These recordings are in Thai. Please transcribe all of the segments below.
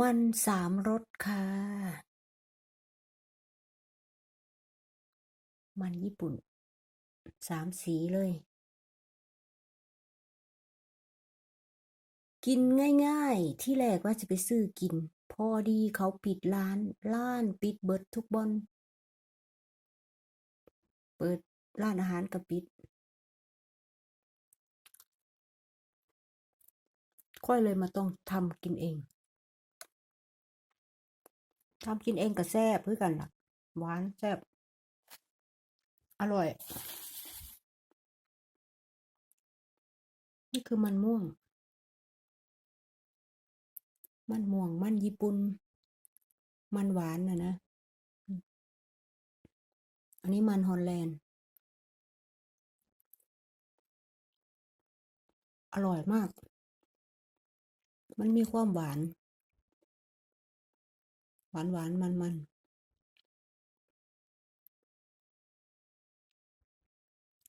มันสามรสค่ะ มันญี่ปุ่น สามสีเลย กินง่ายๆ ที่แรกว่าจะไปซื้อกิน พอดีเขาปิดร้าน ร้านปิดเบิดทุกบอน เปิดร้านอาหารก็ปิด ค่อยเลยมาต้องทำกินเอง ทำกินเองก็แซ่บคือกันล่ะ หวานแซ่บ อร่อย นี่คือมันม่วง มันม่วง มันญี่ปุ่น มันหวานน่ะนะ อันนี้มันฮอลแลนด์ อร่อยมาก มันมีความหวาน วานหวานมันมัน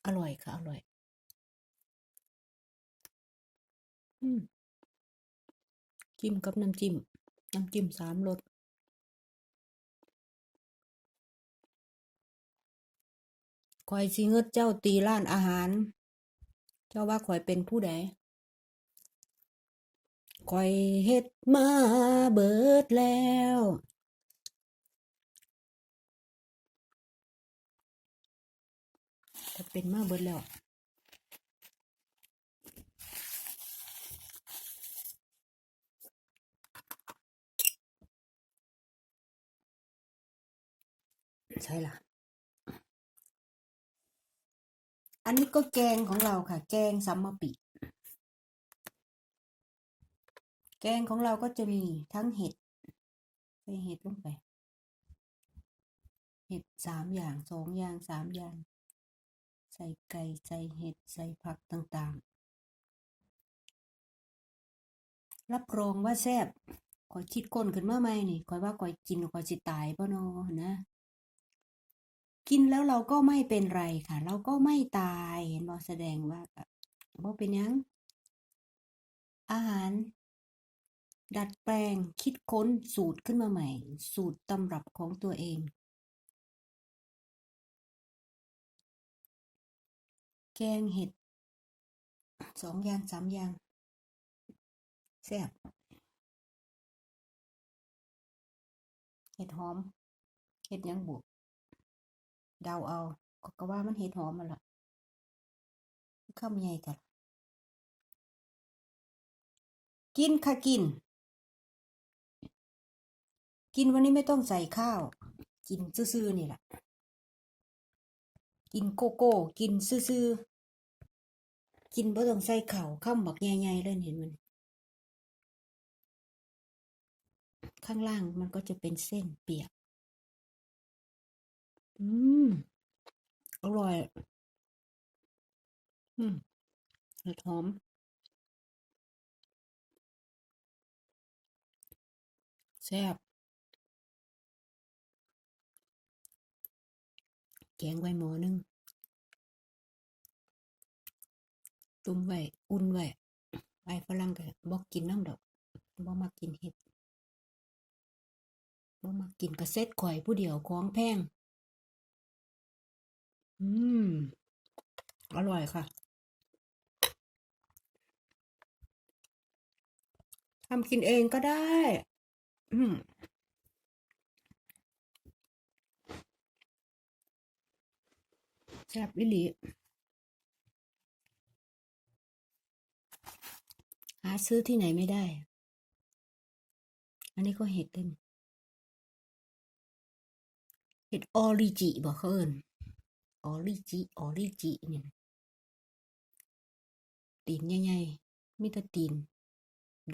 อร่อยค่ะ อร่อย อืมจิ้มกับน้ำจิ้ม น้ำจิ้มสามรสข้อยสิงึดเจ้าตีร้านอาหาร เจ้าว่าข้อยเป็นผู้ใดข้อยเฮ็ดมาเบิดแล้ว ข้อยเป็นมาเบิดแล้วใช่ล่ะ อันนี้ก็แกงของเราค่ะ แกงซัมมะปิ แกงของเราก็จะมีทั้งเห็ดใส่เห็ดลงไป เห็ดสามอย่างสองอย่างสามอย่าง ใส่ไก่ ใส่เห็ด ใส่ผักต่างๆ รับรองว่าแซ่บขอยคิดค้นขึ้นมาใหม่นี่ข้อยว่าข้อยกินแล้อยสิตายบ่น้อนะ กินแล้วเราก็ไม่เป็นไรค่ะ เราก็ไม่ตายเห็นบ่แสดงว่าก็บ่เป็นยัง อาหาร ดัดแปลงคิดค้นสูตรขึ้นมาใหม่ สูตรตำรับของตัวเอง แกงเห็ดสองอย่างสามอย่างแซ่บเห็ดหอม เห็ดยังบุเดาเอาข้อยก็ว่ามันเห็ดหอมนั่นล่ะคือคำใหญ่แท้ะกินค่ะกิน กินวันนี้ไม่ต้องใส่ข้าว กินซื่อๆนี่ล่ะ กินโกโก้ กินซื่อๆ กินบ่ต้องใส่ข้าวคำบักใหญ่ๆเลยเห็นบ่นี่ข้างล่างมันก็จะเป็นเส้นเปียก อืม อร่อย อืมหอมแซ่บ แกงไว้หม้อหนึ่งตุ่มไว้ อุ่นไว้อ้ายฝรั่งก็บ่กินน้ำดอกบ่มักกินเห็ดบ่มักกินก็เซ็ดข้อยผู้เดียวของแพง อืม อร่อยค่ะทำกินเองก็ได้ อืม แซ่บอีหลีหาซื้อที่ไหนไม่ได้ อันนี้ก็เห็ดเด้นี่เห็ดออริจิบ่เขาเอินออริจิออริจินี่นะตีนใหญ่ๆมีแต่ตีน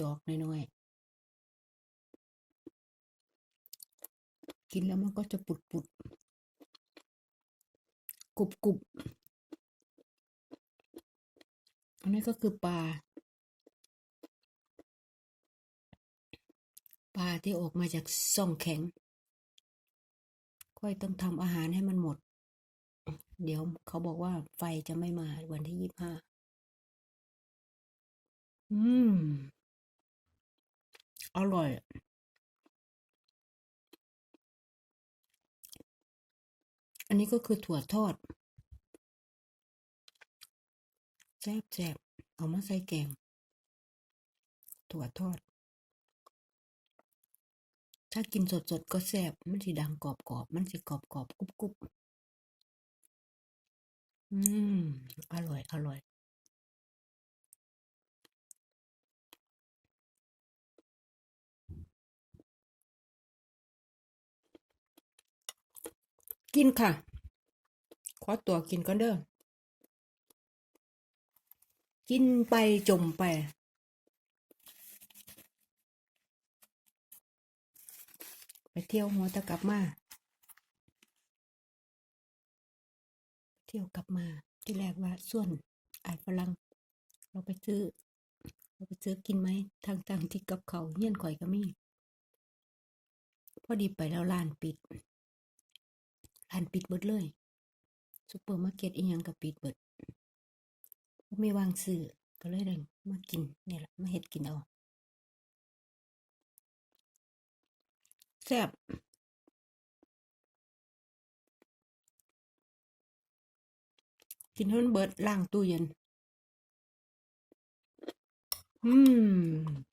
ดอกน้อยๆ กินแล้วมันก็จะปุดๆ กรุบๆอันนี้ก็คือปลา ปลาที่ออกมาจากช่องแข็ง ค่อยต้องทำอาหารให้มันหมด เดี๋ยวเขาบอกว่าไฟจะไม่มาวันที่ยี่สิบห้า อืม อร่อย อันนี้ก็คือถั่วทอดแซ่บแซ่บเอามาใส่แกง ถั่วทอด ถ้ากินสดๆก็แซ่บมันสิดังกรอบๆมันสิกรอบๆกรุบๆอืม อร่อย อร่อย กินค่ะ ขอตัวกินก่อนเด้อ กินไปจมไป ไปเที่ยวหัวตะกลับมา เที่ยวกลับมา ที่แรกว่าส่วนไอ้ฝรั่งเราไปซื้อ เราไปซื้อกินไหม ทางทางที่กับเขาเฮี้ยนข่อยก็มี พอดีไปแล้วร้านปิด ร้านปิดเบิดเลยซูเปอร์มาร์เก็ตอีหยังก็ปิดเบิดบ่มีวางซื้อก็เลยได้มากินเนี่ยแหละมาเฮ็ดกินเอาแซ่บกินให้มันเบิดล้างตู้เย็น อืม